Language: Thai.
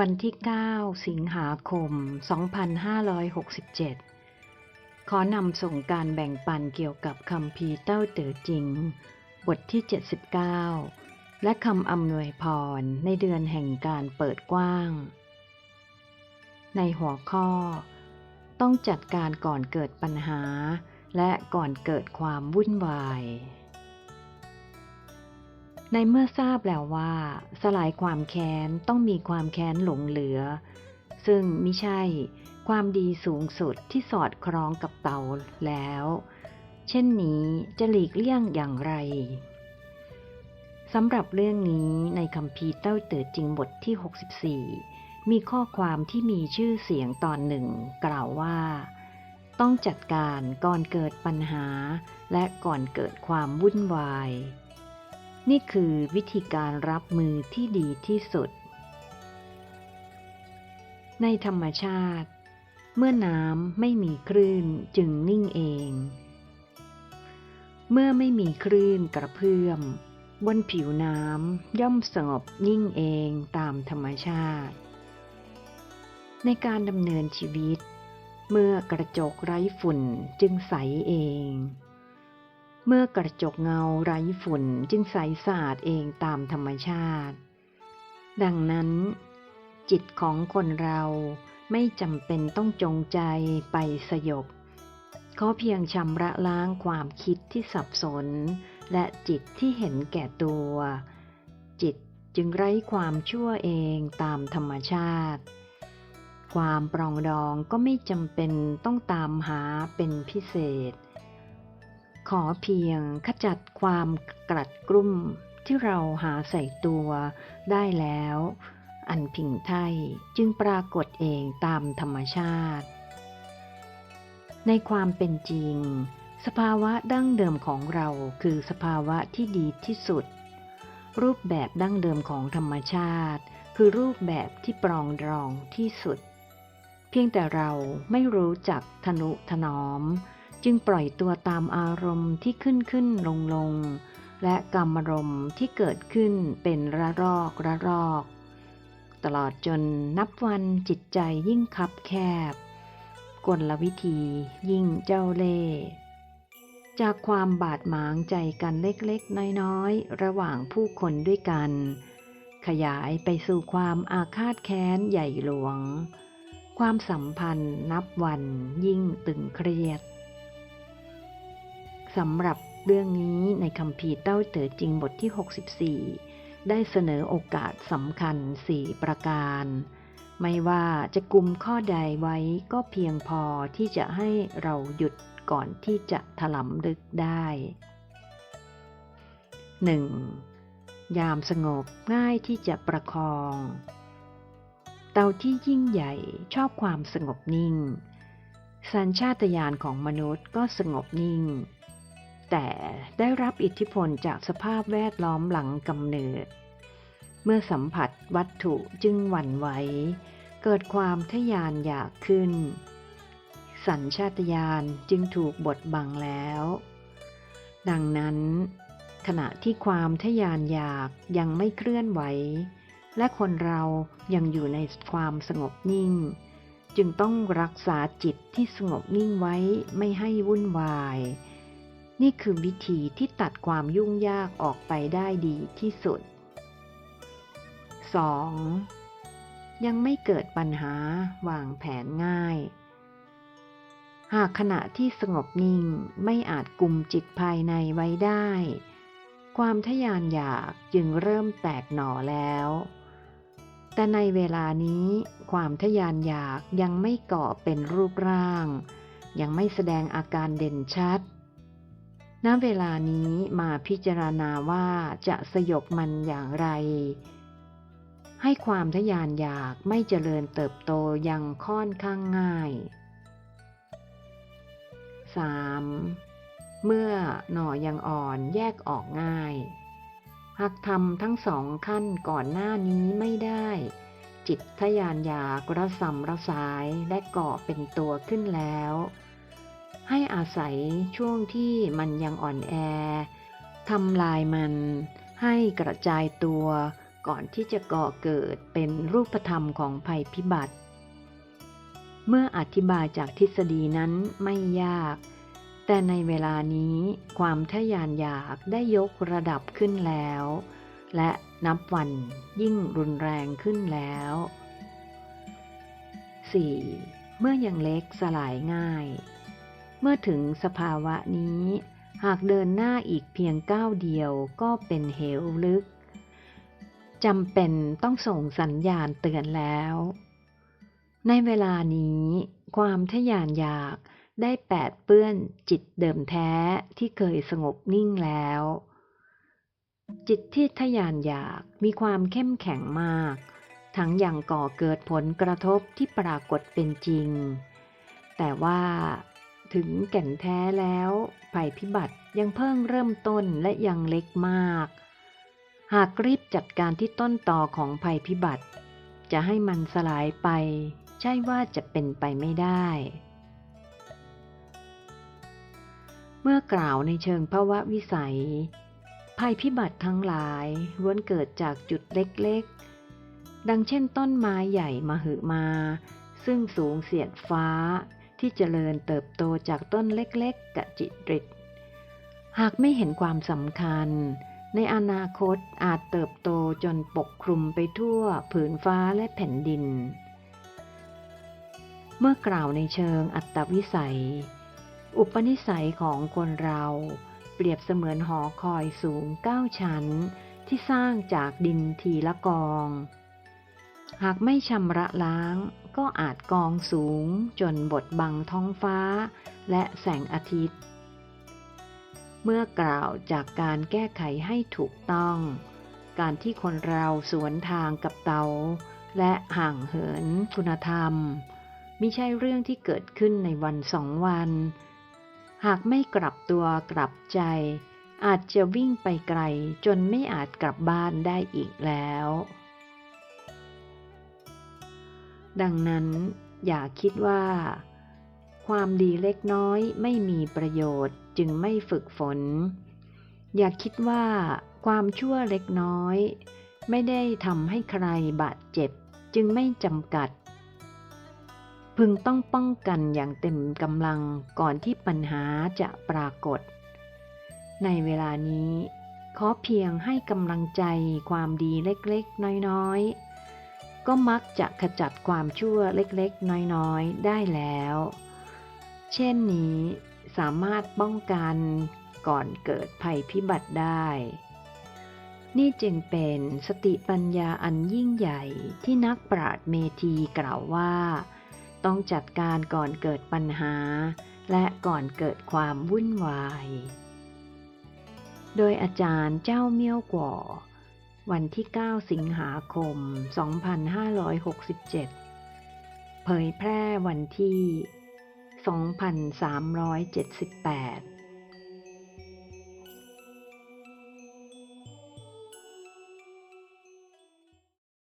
วันที่ 9 สิงหาคม 2567 ขอนำส่งการแบ่งปันเกี่ยวกับคำพีเต้าเต๋อจริง บทที่ 79 และคำอำนวยพรในเดือนแห่งการเปิดกว้าง ในหัวข้อ ต้องจัดการก่อนเกิดปัญหา และก่อนเกิดความวุ่นวาย ในเมื่อทราบแล้วว่า สลายความแค้นต้องมีความแค้นหลงเหลือ ซึ่งไมิใช่ความดีสูงสุดที่สอดคล้องกับเตาแล้ว เช่นนี้จะหลีกเลี่ยงอย่างไรสำหรับเรื่องนี้ในคำพีเต้าเต๋อจริงบทที่ 64 มีข้อความที่มีชื่อเสียงตอนหนึ่ง กล่าวว่า ต้องจัดการก่อนเกิดปัญหาและก่อนเกิดความวุ่นวาย นี่คือวิธีการรับมือที่ดีที่สุด ในธรรมชาติ เมื่อน้ำไม่มีคลื่นจึงนิ่งเอง เมื่อไม่มีคลื่นกระเพื่อม บนผิวน้ำย่อมสงบนิ่งเองตามธรรมชาติ ในการดำเนินชีวิต เมื่อกระจกไร้ฝุ่นจึงใสเอง เมื่อกระจกเงาไร้ฝุ่นจึงใสสะอาดเองตามธรรมชาติ ดังนั้น จิตของคนเราไม่จำเป็นต้องจงใจไปสยบขอเพียงชำระล้างความคิดที่สับสน และจิตที่เห็นแก่ตัว จิตจึงไร้ความชั่วเองตามธรรมชาติ ความปรองดองก็ไม่จำเป็นต้องตามหาเป็นพิเศษ ขอเพียงขจัดความกลัดกลุ้มที่เราหาใส่ตัวได้แล้ว อันผิงไทยจึงปรากฏเองตามธรรมชาติ ในความเป็นจริง สภาวะดั้งเดิมของเราคือสภาวะที่ดีที่สุด รูปแบบดั้งเดิมของธรรมชาติ คือรูปแบบที่ปรองดรองที่สุด เพียงแต่เราไม่รู้จักทนุถนอม จึงปล่อยตัวตามอารมณ์ที่ขึ้นขึ้นลงลงและกรรมรมที่เกิดขึ้นเป็นระรอกระรอก ตลอดจนนับวันจิตใจยิ่งคับแคบ กลวิธียิ่งเจ้าเล่จากความบาดหมางใจกันเล็กๆ น้อยๆ ระหว่างผู้คนด้วยกัน ขยายไปสู่ความอาฆาตแค้นใหญ่หลวง ความสัมพันธ์นับวันยิ่งตึงเครียด สำหรับเรื่องนี้ในคำพีเต้าเต๋อจริงบทที่ 64 ได้เสนอโอกาสสำคัญ 4 ประการ ไม่ว่าจะกลุ่มข้อใดไว้ก็เพียงพอที่จะให้เราหยุดก่อนที่จะถลำลึกได้ 1. ยามสงบง่ายที่จะประคอง เตาที่ยิ่งใหญ่ชอบความสงบนิ่ง สัญชาตญาณของมนุษย์ก็สงบนิ่ง แต่ได้รับอิทธิพลจากสภาพแวดล้อมหลังกำเนิด เมื่อสัมผัสวัตถุจึงหวั่นไหว เกิดความทะยานอยากขึ้น สัญชาตญาณจึงถูกบดบังแล้ว ดังนั้น ขณะที่ความทะยานอยากยังไม่เคลื่อนไหว และคนเรายังอยู่ในความสงบนิ่ง จึงต้องรักษาจิตที่สงบนิ่งไว้ไม่ให้วุ่นวาย นี่คือวิธีที่ตัดความยุ่งยากออกไปได้ดีที่สุด 2. ยังไม่เกิดปัญหาวางแผนง่าย หากขณะที่สงบนิ่งไม่อาจกลุ่มจิตภายในไว้ได้ ความทะยานอยากจึงเริ่มแตกหน่อแล้ว แต่ในเวลานี้ความทะยานอยากยังไม่ก่อเป็นรูปร่าง ยังไม่แสดงอาการเด่นชัด ณเวลานี้มาพิจารณาว่าจะสยบมันอย่างไร ให้ความทะยานอยากไม่เจริญเติบโตยังค่อนข้างง่าย 3. เมื่อหน่อยังอ่อนแยกออกง่าย หากทำทั้งสองขั้นก่อนหน้านี้ไม่ได้ จิตทะยานอยากระสำระสายและก่อเป็นตัวขึ้นแล้ว ให้อาศัยช่วงที่มันยังอ่อนแอทำลายมันให้กระจายตัวก่อนที่จะก่อเกิดเป็นรูปธรรมของภัยพิบัติ เมื่ออธิบายจากทฤษฎีนั้นไม่ยาก แต่ในเวลานี้ความทะยานอยากได้ยกระดับขึ้นแล้ว และนับวันยิ่งรุนแรงขึ้นแล้ว 4. เมื่อยังเล็กสลายง่าย เมื่อถึงสภาวะนี้ หากเดินหน้าอีกเพียงก้าวเดียวก็เป็นเหวลึกจำเป็นต้องส่งสัญญาณเตือนแล้ว ในเวลานี้ ความทะยานอยากได้แปดเปื้อนจิตเดิมแท้ที่เคยสงบนิ่งแล้ว จิตที่ทะยานอยากมีความเข้มแข็งมาก ทั้งอย่างก่อเกิดผลกระทบที่ปรากฏเป็นจริง แต่ว่า ถึงแก่นแท้แล้วภัยพิบัติยังเพิ่งเริ่มต้นและยังเล็กมาก หากรีบจัดการที่ต้นต่อของภัยพิบัติ จะให้มันสลายไป ใช่ว่าจะเป็นไปไม่ได้ เมื่อกล่าวในเชิงภาวะวิสัย ภัยพิบัติทั้งหลายล้วนเกิดจากจุดเล็กๆ ดังเช่นต้นไม้ใหญ่มหือมา ซึ่งสูงเสียดฟ้า ที่เจริญเติบโตจากต้นเล็กๆกะจิตริดหากไม่เห็นความสำคัญ ในอนาคตอาจเติบโตจนปกคลุมไปทั่วผืนฟ้าและแผ่นดิน เมื่อกล่าวในเชิงอัตวิสัย อุปนิสัยของคนเราเปรียบเสมือนหอคอยสูงเก้าชั้นที่สร้างจากดินทีละกอง หากไม่ชำระล้าง ก็อาจกองสูงจนบดบังท้องฟ้า และแสงอาทิตย์ เมื่อกล่าวจากการแก้ไขให้ถูกต้อง การที่คนเราสวนทางกับเตา และห่างเหินคุณธรรมไม่ใช่เรื่องที่เกิดขึ้นในวันสองวัน หากไม่กลับตัวกลับใจ อาจจะวิ่งไปไกลจนไม่อาจกลับบ้านได้อีกแล้ว ดังนั้นอย่าคิดว่า ความดีเล็กน้อยไม่มีประโยชน์จึงไม่ฝึกฝน อย่าคิดว่าความชั่วเล็กน้อย ไม่ได้ทำให้ใครบาดเจ็บจึงไม่จำกัด พึงต้องป้องกันอย่างเต็มกำลังก่อนที่ปัญหาจะปรากฏ ในเวลานี้ ขอเพียงให้กำลังใจความดีเล็กๆ น้อยๆ ก็มักจะขจัดความชั่วเล็กๆ น้อยๆ ได้แล้ว เช่นนี้สามารถป้องกันก่อนเกิดภัยพิบัติได้ นี่จึงเป็นสติปัญญาอันยิ่งใหญ่ที่นักปราชญ์เมธีกล่าวว่า ต้องจัดการก่อนเกิดปัญหา และก่อนเกิดความวุ่นวาย โดยอาจารย์เจ้าเมี่ยวกว่า วันที่ 9 สิงหาคม 2567 เผยแพร่วันที่ 2378